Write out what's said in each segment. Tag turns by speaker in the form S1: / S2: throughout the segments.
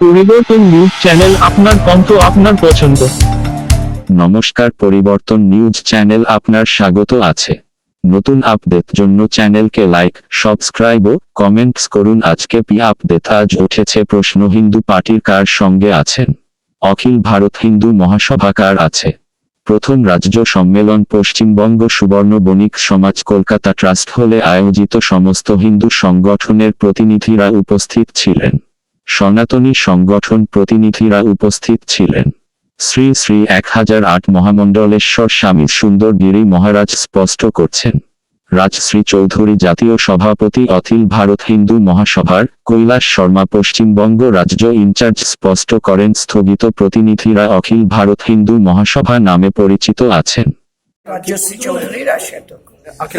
S1: পরিবর্তন news channel আপনার কণ্ঠ আপনার পছন্দ।
S2: নমস্কার, পরিবর্তন নিউজ চ্যানেল আপনার স্বাগত আছে। নতুন আপডেট জন্য চ্যানেলকে লাইক, সাবস্ক্রাইব ও কমেন্টস করুন। আজকে পি আপডেট? আজ উঠেছে প্রশ্ন, হিন্দু পার্টির কার সঙ্গে আছেন? অখিল ভারত হিন্দু মহাসভা কার আছে? প্রথম রাজ্য সম্মেলন পশ্চিমবঙ্গ সুবর্ণ বণিক সমাজ কলকাতা ট্রাস্ট হলে আয়োজিত সমস্ত হিন্দু সংগঠনের প্রতিনিধিরা উপস্থিত ছিলেন। সনাতনী সংগঠন প্রতিনিধিরা উপস্থিত ছিলেন। শ্রী শ্রী এক হাজার আট মহামণ্ডলেশ্বর স্বামী সুন্দরগিরি মহারাজ স্পষ্ট করছেন। রাজশ্রী চৌধুরী জাতীয় সভাপতি অখিল ভারত হিন্দু মহাসভার কৈলাস শর্মা পশ্চিমবঙ্গ রাজ্য ইনচার্জ স্পষ্ট করেন, স্থগিত প্রতিনিধিরা অখিল ভারত হিন্দু মহাসভা নামে পরিচিত আছেন।
S3: রাজশ্রী চৌধুরী রাশিয়ার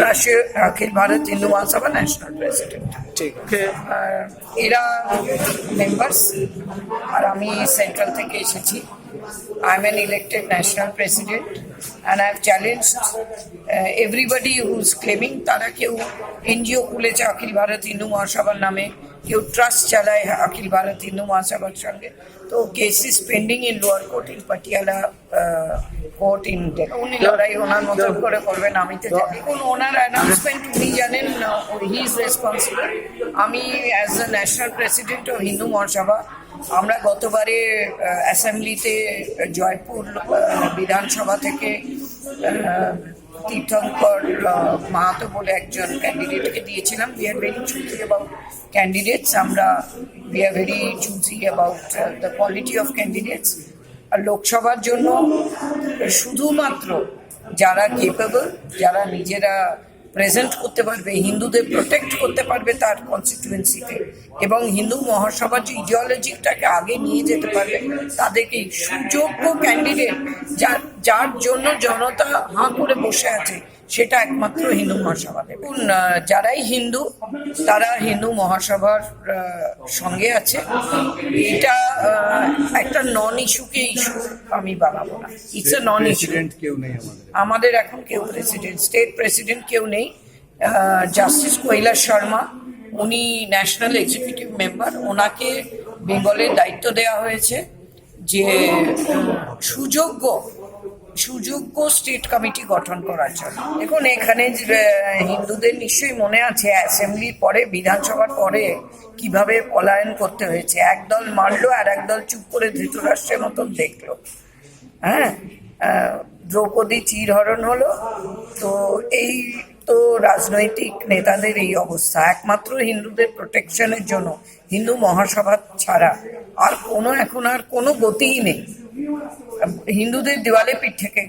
S3: রাশিয়া অখিল ভারত হিন্দু মহাসভা ন্যাশনাল প্রেসিডেন্ট
S4: ঠিক।
S3: এরা মেম্বার্স আর আমি সেন্ট্রাল থেকে এসেছি। I am an elected national president and I have challenge everybody who's claiming তারা কেউ এনজিও খুলেছে অখিল ভারত হিন্দু মহাসভার নামে। কেউ ট্রাস্ট চালায় অখিল ভারত হিন্দু মহাসভার সঙ্গে। তো cases pending in lower court in Patiala court in উনি লড়াই ওনার মতন করে করবেন আমি তো জানি। কোন ওনার অ্যানাউন্সমেন্ট উনি জানেন হি ইজ রেসপন্সিবল আমি as the national president of Hindu Mahasabha আমরা গতবারে অ্যাসেম্বলিতে জয়পুর বিধানসভা থেকে তীর্থঙ্কর মাহাতো বলে একজন ক্যান্ডিডেটকে দিয়েছিলাম। We are very choosy about candidates আমরা we are very choosy about the quality of candidates আর লোকসভার জন্য শুধুমাত্র যারা কেপেবল যারা নিজেরা প্রেজেন্ট করতে পারবে, হিন্দুদের প্রোটেক্ট করতে পারবে তার কনস্টিটুয়েন্সিতে এবং হিন্দু মহাসভার যে ইডিওলজিটাকে আগে নিয়ে যেতে পারবে, তাদেরকে সুযোগ্য ক্যান্ডিডেট যার যার জন্য জনতা হাঁ করে বসে আছে। সেটা একমাত্র হিন্দু মহাসভা দেবে। যারাই হিন্দু তারা হিন্দু মহাসভার সঙ্গে আছে। এটা একটা নন ইস্যুকে ইস্যু আমি বানাবো না। It's a non issue
S4: president কেউ নেই আমাদের।
S3: আমাদের এখন কেউ প্রেসিডেন্ট স্টেট প্রেসিডেন্ট কেউ নেই। জাস্টিস কৈলাস শর্মা উনি ন্যাশনাল এক্সিকিউটিভ মেম্বার ওনাকে বেঙ্গলের দায়িত্ব দেওয়া হয়েছে যে সুযোগ্য সুযোগ্য স্টেট কমিটি গঠন করার জন্য। দেখুন, এখানে হিন্দুদের নিশ্চয়ই মনে আছে অ্যাসেম্বলির পরে, বিধানসভার পরে কীভাবে পলায়ন করতে হয়েছে। একদল মারলো আর একদল চুপ করে ধৃতরাষ্ট্রের মতন দেখল। হ্যাঁ? দ্রৌপদী চিরহরণ হলো। তো এই তো রাজনৈতিক নেতাদের এই অবস্থা। একমাত্র হিন্দুদের প্রোটেকশনের জন্য, হিন্দু মহাসভা ছাড়া আর কোনো, এখন আর কোনো গতিই নেই। হিন্দুদের দেওয়ালে পিঠ থেকে।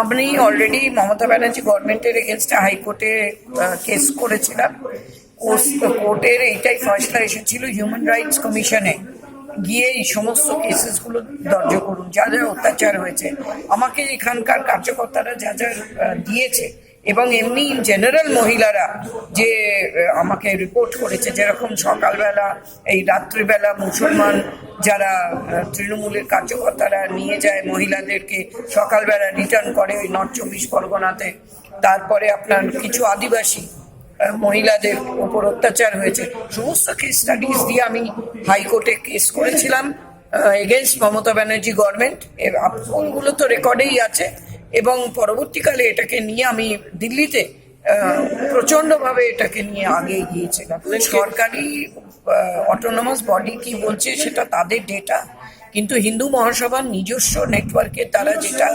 S3: আমি অলরেডি মমতা ব্যানার্জি গভর্নমেন্টের এগেনস্টে হাইকোর্টে কেস করেছিলাম। কোর্টের এইটাই ফয়সলা এসেছিল হিউম্যান রাইটস কমিশনে গিয়ে এই সমস্ত কেসেসগুলো দর্জ করুন। যা যা অত্যাচার হয়েছে। আমাকে এখানকার কার্যকর্তারা যা যা দিয়েছে এবং এমনি জেনারেল মহিলারা যে আমাকে রিপোর্ট করেছে যেরকম সকালবেলা, এই রাত্রিবেলা মুসলমান যারা তৃণমূলের কার্যকর্তারা নিয়ে যায় মহিলাদেরকে, সকালবেলা রিটার্ন করে ওই নর্থ চব্বিশ পরগনাতে। তারপরে আপনার কিছু আদিবাসী মহিলাদের উপর অত্যাচার হয়েছে। সমস্ত কেস স্টাডিজ দিয়ে আমি হাইকোর্টে কেস করেছিলাম এগেনস্ট মমতা ব্যানার্জি গভর্নমেন্ট ওগুলো তো রেকর্ডেই আছে। এবং পরবর্তীকালে এটাকে নিয়ে আমি দিল্লিতে প্রচণ্ডভাবে এটাকে নিয়ে আগে গিয়েছিলাম সরকারি অটোনমাস বডি কি বলছে সেটা তাদের ডেটা কিন্তু হিন্দু মহাসভার নিজস্ব নেটওয়ার্কে তারা যেটা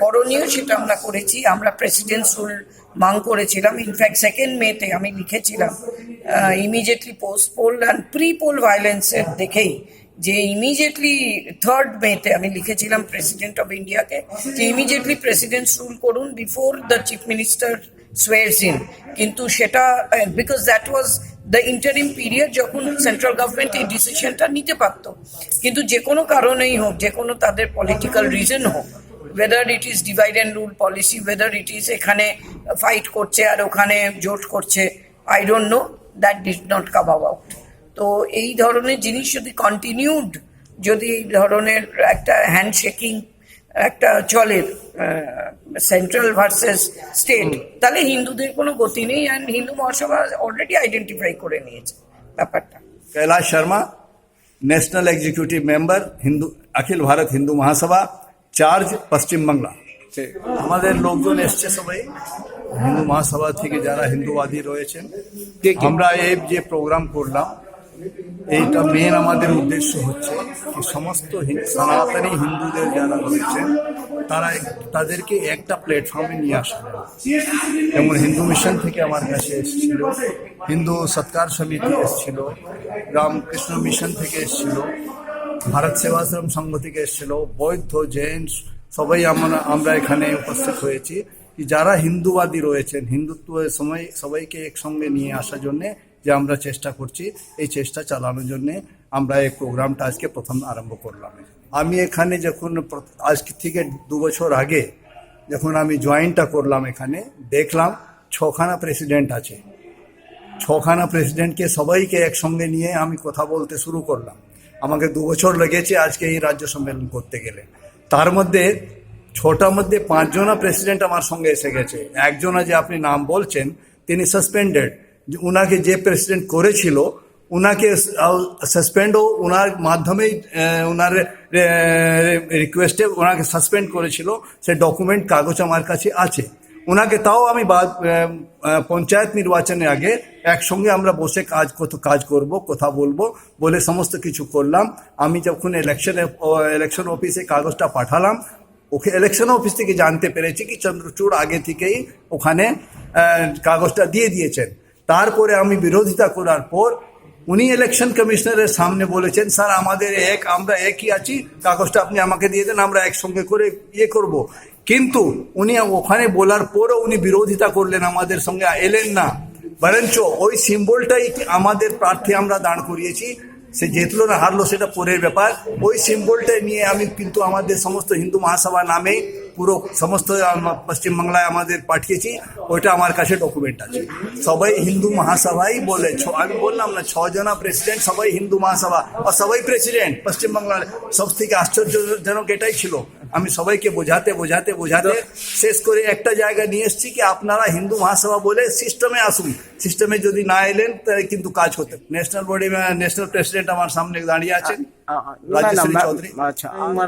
S3: করণীয় সেটা আমরা করেছি। আমরা প্রেসিডেন্ট রুল মাং করেছিলাম। ইনফ্যাক্ট সেকেন্ড মেতে আমি লিখেছিলাম immediately post poll and pre poll ভায়োলেন্সের দেখেই যে ইমিডিয়েটলি থার্ড মেতে আমি লিখেছিলাম প্রেসিডেন্ট অফ ইন্ডিয়াকে যে ইমিডিয়েটলি প্রেসিডেন্ট রুল করুন before the chief minister swears in কিন্তু সেটা because that was the interim period যখন সেন্ট্রাল গভর্নমেন্ট এই ডিসিশনটা নিতে পারত। কিন্তু যে কোনো কারণেই হোক, যে কোনো তাদের পলিটিক্যাল রিজন হোক whether it is divide and rule policy whether it is এখানে ফাইট করছে আর ওখানে জোট করছে I don't know that did not come out তো এই ধরনের জিনিস যদি কন্টিনিউড যদি এই ধরনের একটা হ্যান্ডশেকিং একটা চলে সেন্ট্রাল ভার্সেস স্টেট তাহলে হিন্দুদের কোনো গতি নেই and Hindu Mahasabha already identify করে নিয়েছে ব্যাপারটা
S4: Kailash Sharma national executive member Hindu Akhil Bharat Hindu Mahasabha charge পশ্চিম বাংলা আমাদের লোকজন এসছে সবাই হিন্দু মহাসভা থেকে যারা হিন্দুবাদী রয়েছেন আমরা এই যে প্রোগ্রাম করলাম এইটা মেন আমাদের উদ্দেশ্য হচ্ছে কি সমস্ত সনাতনী হিন্দুদের যারা রয়েছেন, তারা তাদেরকে একটা প্ল্যাটফর্মে নিয়ে আসা। যেমন হিন্দু মিশন থেকে আমার কাছে এসেছিল, হিন্দু সৎকার সমিতি এসেছিল, রামকৃষ্ণ মিশন থেকে এসেছিল, ভারত সেবাশ্রম সংঘ থেকে এসেছিল, বৌদ্ধ, জৈন, সবাই আমরা আমরা এখানে উপস্থিত হয়েছি। যারা হিন্দুবাদী রয়েছেন, হিন্দুত্বের সময় সবাইকে একসঙ্গে নিয়ে আসার জন্যে যে আমরা চেষ্টা করছি এই চেষ্টা চালানোর জন্যে আমরা এই প্রোগ্রামটা আজকে প্রথম আরম্ভ করলাম। আমি এখানে যখন আজ থেকে দু বছর আগে যখন আমি জয়েনটা করলাম এখানে, দেখলাম ছখানা প্রেসিডেন্ট আছে। ছখানা প্রেসিডেন্টকে সবাইকে একসঙ্গে নিয়ে আমি কথা বলতে শুরু করলাম। আমাকে দু বছর লেগেছে আজকে এই রাজ্য সম্মেলন করতে গেলে। তার মধ্যে ছটার মধ্যে পাঁচজনা প্রেসিডেন্ট আমার সঙ্গে এসে গেছে। একজনা যে আপনি নাম বলছেন, তিনি সাসপেন্ডেড উনাকে যে প্রেসিডেন্ট করেছিল, উনাকে সাসপেন্ডও ওনার মাধ্যমেই ওনার রিকোয়েস্টে ওনাকে সাসপেন্ড করেছিল। সে ডকুমেন্ট কাগজ আমার কাছে আছে। ওনাকে তাও আমি পঞ্চায়েত নির্বাচনের আগে একসঙ্গে আমরা বসে কাজ কত, কাজ করব, কথা বলব, বলে সমস্ত কিছু করলাম। আমি যখন ইলেকশনে ইলেকশন অফিসে কাগজটা পাঠালাম, ওকে ইলেকশন অফিস থেকে জানতে পেরেছি কি চন্দ্রচূড় আগে থেকেই ওখানে কাগজটা দিয়ে দিয়েছেন। তারপরে আমি বিরোধিতা করার পর উনি ইলেকশন কমিশনারের সামনে বলেছেন, স্যার, আমাদের এক, আমরা একই আছি, কাগজটা আপনি আমাকে দিয়ে দেন, আমরা একসঙ্গে করে ইয়ে করব। কিন্তু উনি ওখানে বলার পরও উনি বিরোধিতা করলেন, আমাদের সঙ্গে এলেন না। বরঞ্চ ওই সিম্বলটাই আমাদের প্রার্থী আমরা দাঁড় করিয়েছি। সে জিতলো না, হারলো, সেটা পরের ব্যাপার। ওই সিম্বলটাই নিয়ে আমি কিন্তু আমাদের সমস্ত হিন্দু মহাসভা নামে পুরো সমস্ত পশ্চিমবাংলায় আমাদের পাঠিয়েছি ওইটা আমার কাছে ডকুমেন্ট আছে। সবাই হিন্দু মহাসভাই বলে আমি বললাম না ছজনা প্রেসিডেন্ট সবাই হিন্দু মহাসভা আর সবাই প্রেসিডেন্ট পশ্চিমবাংলার সব থেকে আশ্চর্যজনক এটাই ছিল। আমি সবাইকে বোঝাতে বোঝাতে বোঝাতে শেষ করে একটা জায়গা নিয়ে এসেছি কি আপনারা হিন্দু মহাসভা বলে সিস্টেমে আসুন। সিস্টেমে যদি না এলেন তাহলে কিন্তু কাজ হতো ন্যাশনাল বডি ন্যাশনাল প্রেসিডেন্ট আমার সামনে দাঁড়িয়ে আছেন।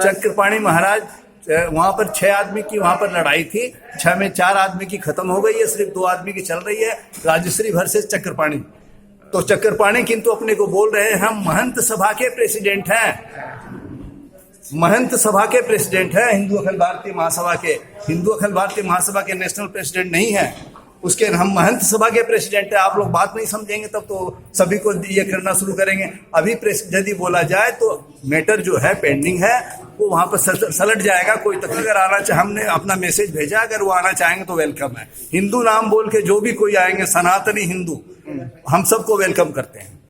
S4: চক্রপাণী মহারাজ वहाँ पर छह आदमी की वहाँ पर लड़ाई थी। छह में चार आदमी की खत्म हो गई है, सिर्फ़ दो आदमी की चल रही है। राजश्री वर्सेस चक्रपाणी। तो चक्रपाणी किंतु अपने को बोल रहे हैं, हम महंत सभा के प्रेसिडेंट हैं। महंत सभा के प्रेसिडेंट हैं, हिंदू अखिल भारतीय महासभा के। हिंदू अखिल भारतीय महासभा के नेशनल प्रेसिडेंट नहीं है। उसके, हम महंत सभा के प्रेसिडेंट है, आप लोग बात नहीं समझेंगे तब तो सभी को ये करना शुरू करेंगे। अभी यदि बोला जाए तो मैटर जो है पेंडिंग है। वो वहाँ पर सलट जाएगा, कोई तक अगर आना चाहे हमने अपना मैसेज भेजा, अगर वो आना चाहेंगे तो वेलकम है। हिंदू नाम बोल के जो भी कोई आएँगे, सनातनी हिंदू, हम सबको वेलकम करते हैं।